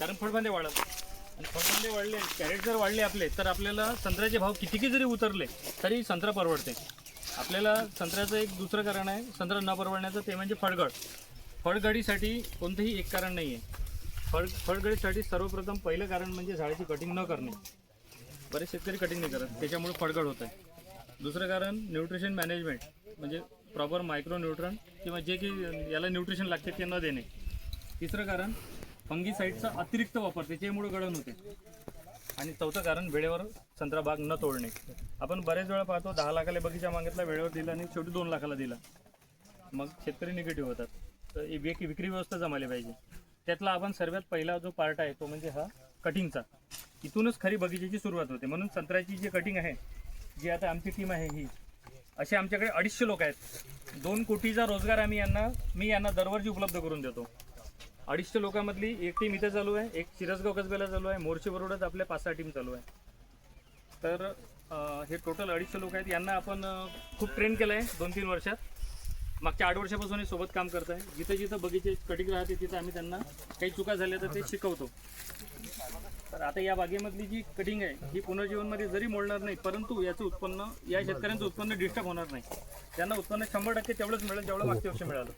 कारण फळफांदे वाढत. आणि फळफांदे वाढले कॅरेट जर वाढले आपले तर आपल्याला संत्र्याचे भाव कितीकी जरी उतरले तरी संत्रा परवडते. आपल्याला संत्र्याचं एक दुसरं कारण आहे संत्रा न परवडण्याचं ते म्हणजे फळगड. फळगडीसाठी कोणतंही एक कारण नाही आहे फळ फळगडीसाठी सर्वप्रथम पहिलं कारण म्हणजे झाडाची कटिंग न करणे. बरेच शेतकरी कटिंग नाही करत त्याच्यामुळे फळगड होत आहे दुसरं कारण न्यूट्रिशन मॅनेजमेंट म्हणजे प्रॉपर मायक्रो न्यूट्रन किंवा जे की याला न्यूट्रिशन लागते ते न देणे. तिसरं कारण फंगीसाईडचा अतिरिक्त वापर त्याच्यामुळे गळण होते. आणि चौथं कारण वेळेवर संत्रा बाग न तोडणे. आपण बरेच वेळा पाहतो दहा लाखाला बगीचा मागितला वेळेवर दिला आणि शेवटी दोन लाखाला दिला. मग शेतकरी निगेटिव्ह होतात. तर ही विक्री व्यवस्था जमायला पाहिजे. त्यातला आपण सर्वात पहिला जो पार्ट आहे तो म्हणजे हा कटिंगचा. इथूनच खरी बगीचेची सुरुवात होते. म्हणून संत्र्याची जी कटिंग आहे जी आता आमची टीम आहे ही असे आमच्याकडे अडीचशे लोक आहेत. दोन कोटीचा रोजगार आम्ही यांना मी यांना दरवर्षी उपलब्ध करून देतो. अडीचशे लोकांमधली एक टीम इथे चालू आहे एक शिरसगाव कसब्याला चालू आहे मोर्शी बरोडच आपल्या पाच सहा टीम चालू आहे. तर अं, हे टोटल अडीचशे लोक आहेत यांना आपण अं, खूप ट्रेन केलं आहे दोन तीन वर्षात. मागच्या आठ वर्षापासून हे सोबत काम करत आहे जिथे जिथं बगीचे कटिंग राहते तिथं आम्ही त्यांना काही चुका झाल्या तर ते शिकवतो. तर आता या बागेमधली जी कटिंग आहे ही पुनर्जीवनमध्ये जरी मोडणार नाही परंतु याचं उत्पन्न या शेतकऱ्यांचं उत्पन्न डिस्टर्ब होणार नाही. त्यांना उत्पन्न शंभर टक्के तेवढंच मिळेल जेवढं मागच्या वर्षी मिळालं.